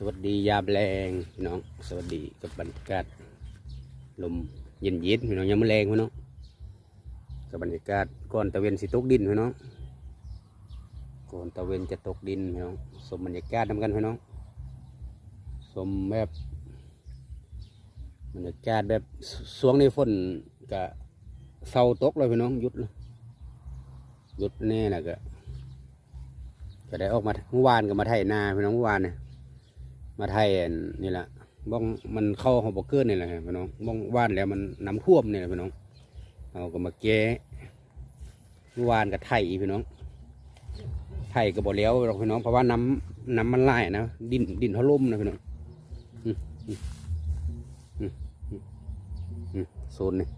สวัสดียามแรงพี่น้อง สวัสดีกับบรรยากาศลมเย็นเย็นๆพี่น้องยามมอแรงพี่น้องกับบรรยากาศก่อนตะเวนสิตกดินพี่น้องก่อนตะเวนจะตกดินพี่น้องสมบรรยากาศนำกันพี่น้องสมแบบบรรยากาศแบบสวงในฝนกะเศร้าตกเลยพี่น้องหยุดเลยหยุดแน่แหละก็ก็ได้ออกมาเมื่อวานก็มาไถนาพี่น้องเมื่อวานเนี่ย มาไถอันนี่แหละบ้องมันเข้าขอบกเกอร์นี่แหละพี่น้องบ้องว่านแล้วมันน้ำท่วมนี่แหละพี่น้องเอาก็มาแก้เมื่อวานก็ไถพี่น้องไถก็บ่แล้วหรอกพี่น้องเพราะว่าน้ำน้ำมันไหลนะดินดินเขาล่มนะพี่น้องโซนนี่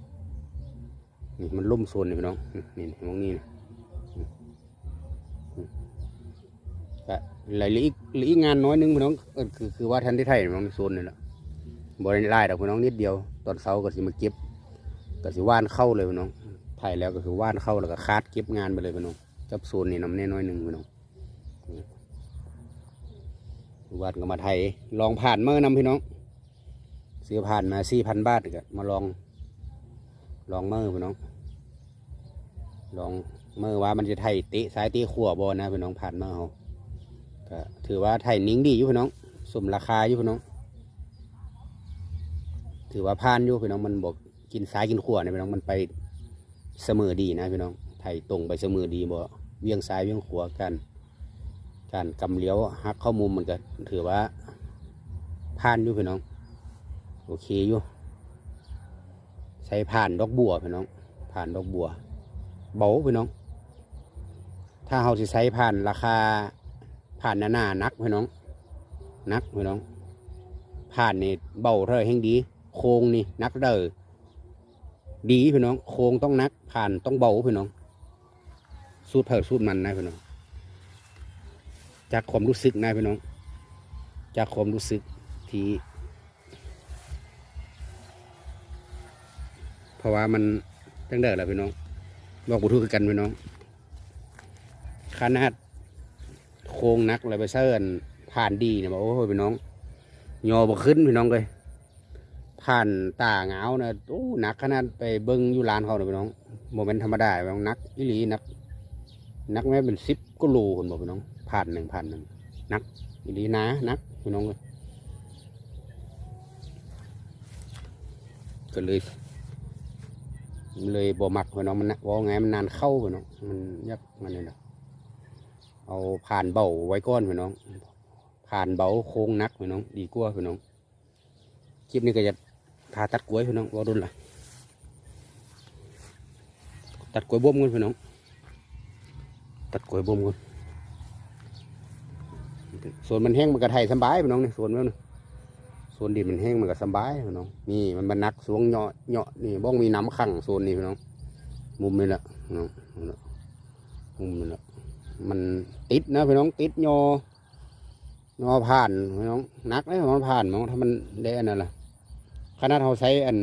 นี่มันล่มโซนนี่พี่น้องนี่มองนี่นะ ก็หลายอีกหลืออีกงานน้อยหนึงพี่น้องเออคือคือว่าทันที่ไทยน้องโซนนี่แหละบริไล่ดอกพี่น้องนิดเดียวตอนเสาร์ก็สิมาเก็บก็สิว่านเข้าเลยพี่น้องไทยแล้วก็คือว่านเข้าแล้วก็คาดเก็บงานไปเลยพี่น้องกับโซนนี่น้ำแน่น้อยหนึ่งพี่น้องวาดก็มาไทยลองผ่านเมื่อนำพี่น้องซื้อผ่านมาสี่พันบาทก็มาลอง ลองเมื่อพี่น้อง ลองเมื่อว่ามันจะไทยตะซ้ายตะขวาบอนะพี่น้องผ่านเมื่อเขา ก็ถือว่าไทยนิ่งดีอยู่พี่น้องสมราคาอยู่พี่น้อง ถือว่าผ่านอยู่พี่น้องมันบอกกินซ้ายกินขวาเนี่ยพี่น้องมันไปเสมอดีนะพี่น้องไทยตรงไปเสมอดีบ่เวียงซ้ายเวียงขวากัน การกำเลี้ยวหักเข้ามุมมันก็ถือว่าผ่านอยู่พี่น้อง โอเคอยู่ ใช้ผ่านดอกบัวพี่น้อง ผ่านดอกบัว เบาพี่น้อง ถ้าเราจะใช้ผ่านราคา ผ่านหน้าหนานักพี่น้อง นักพี่น้อง ผ่านนี่เบาเท่าไหร่แห่งดี โค้งนี่นักเด้อดีพี่น้อง โค้งต้องนัก ผ่านต้องเบาพี่น้อง สูดเผิดสูดมันนะพี่น้อง จากความรู้สึกนะพี่น้อง จากความรู้สึกที่เพราะว่ามันตั้งแต่แล้วพี่น้อง บอกบุทุกกันพี่น้องขนาด โค้งนักเลยไปเซิร์นผ่านดีเนี่ยบอกโอ้ยพี่น้องยอบขึ้นพี่น้องเลยผ่านตาเงาเนะโอ้หนักขนาดไปเบิ้งอยู่ร้านเขาเนี่ยพี่น้องโมเมนต์ธรรมดาพี่น้องนักอีหลีนัก นักแม่เป็นสิบก็โลคนบอกพี่น้องผ่านหนึ่งผ่านหนึ่งนักอีหลีนะนักพี่น้องเลยก็เลยเลยบ่มักพี่น้องมันว่าไงมันนานเข้าพี่น้องมันยักมันนี่แหละ เอาผ่านเบาไว้ก้อนพี่น้อง ผ่านเบาโค้งนักพี่น้อง ดีกว่าพี่น้อง คลิปนี้ก็จะพาตัดกล้วยพี่น้องว่าดุนละตัดกล้วยบ่มกันพี่น้อง ตัดกล้วยบ่มกันส่วนมันแห้งมันก็ไทยสบายพี่น้องนี่ส่วนมันส่วนดินมันแห้งมันก็สบายพี่น้อง นี่มันมันนักสวงเหาะเหาะนี่บ้องมีน้ำขังโซนนี้พี่น้อง มุมนี่แหละน้องมุมนี่แหละ มันติดนะพี่น้องติดโยอยอผ่านพี่น้องนักเลยมันผ่านมองถ้ามันได้อันนั่นล่ะขนาดเขาใช้อัน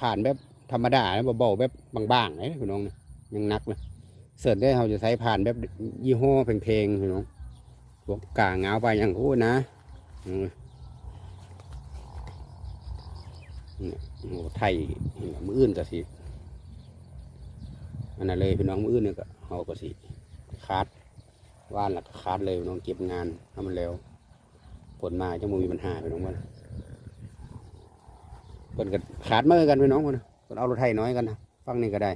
ผ่านแบบธรรมดาแล้วเบาๆแบบบางๆไอ้พี่น้องยังนักเลยเสิร์ฟได้เขาจะใช้ผ่านแบบยี่ห้อเพลงๆพี่น้องพวกกาเงาไปอย่างโอ้นะเนี่ยโอ้ไทยเนี่ยมืออื่นก็สิอันนั้นเลยพี่น้องมืออื่นเนี่ยก็เขาก็สิคาด ว่านหลักคาดเลยน้องเก็บงานทำมันแล้วผลมาจะมีปัญหาไปน้องมันเปินก็ขาดเมื่อกันไปน้องมันเปินเอารถไถน้อยกันนะฟังนี่ก็ได้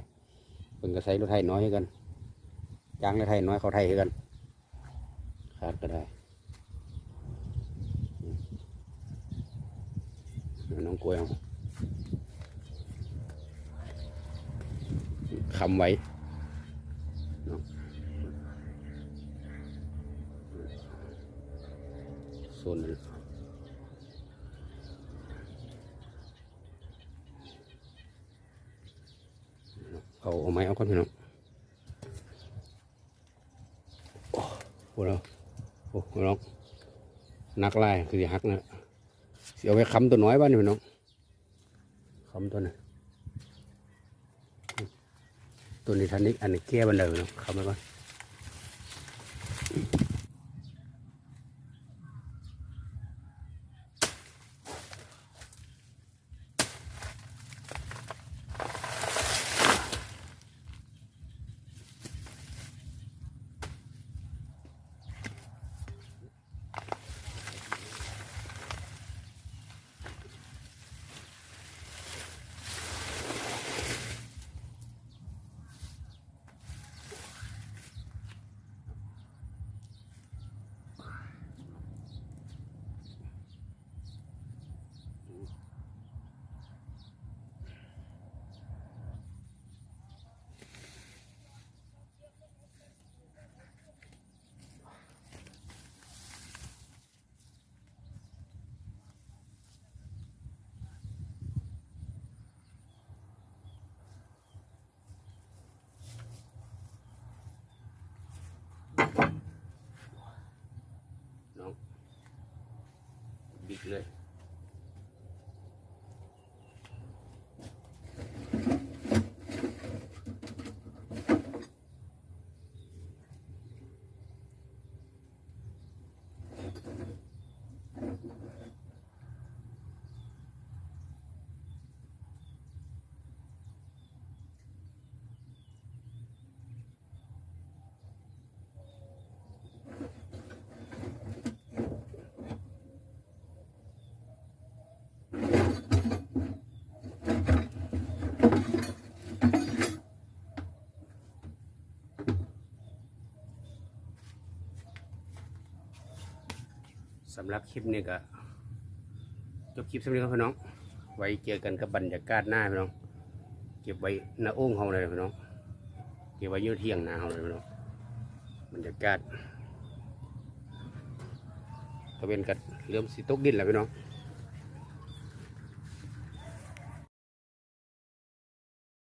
เปินก็ใส่รถไถน้อยให้กันจ้างรถไถน้อยเขาไถให้กันขาดก็ได้น้องกล้วยเอาคำไว้ โซนนั้เอาเอาไม้เอาก่อนพี่น้องโอ้โหเราโอ้โหน้องนักไล่คือสิหักนะเสียไว้คำตัวน้อยบ้านพี่น้องคำตัวน่ะตัวนี้ทันนี้อันนี้แก้บันไดพี่น้องคำไว้ก่อน be great. สำหรับคลิปนี้ก็จบคลิปสำหรับพี่น้อง ไว้เจอกันกับบรรยากาศหน้าพี่น้อง เก็บไว้หน้าโอ่งเขาเลยพี่น้อง เก็บไว้ยืดเที่ยงหน้าเขาเลยพี่น้อง บรรยากาศตะเวนกัดเริ่มสิตกดินแล้วพี่น้อง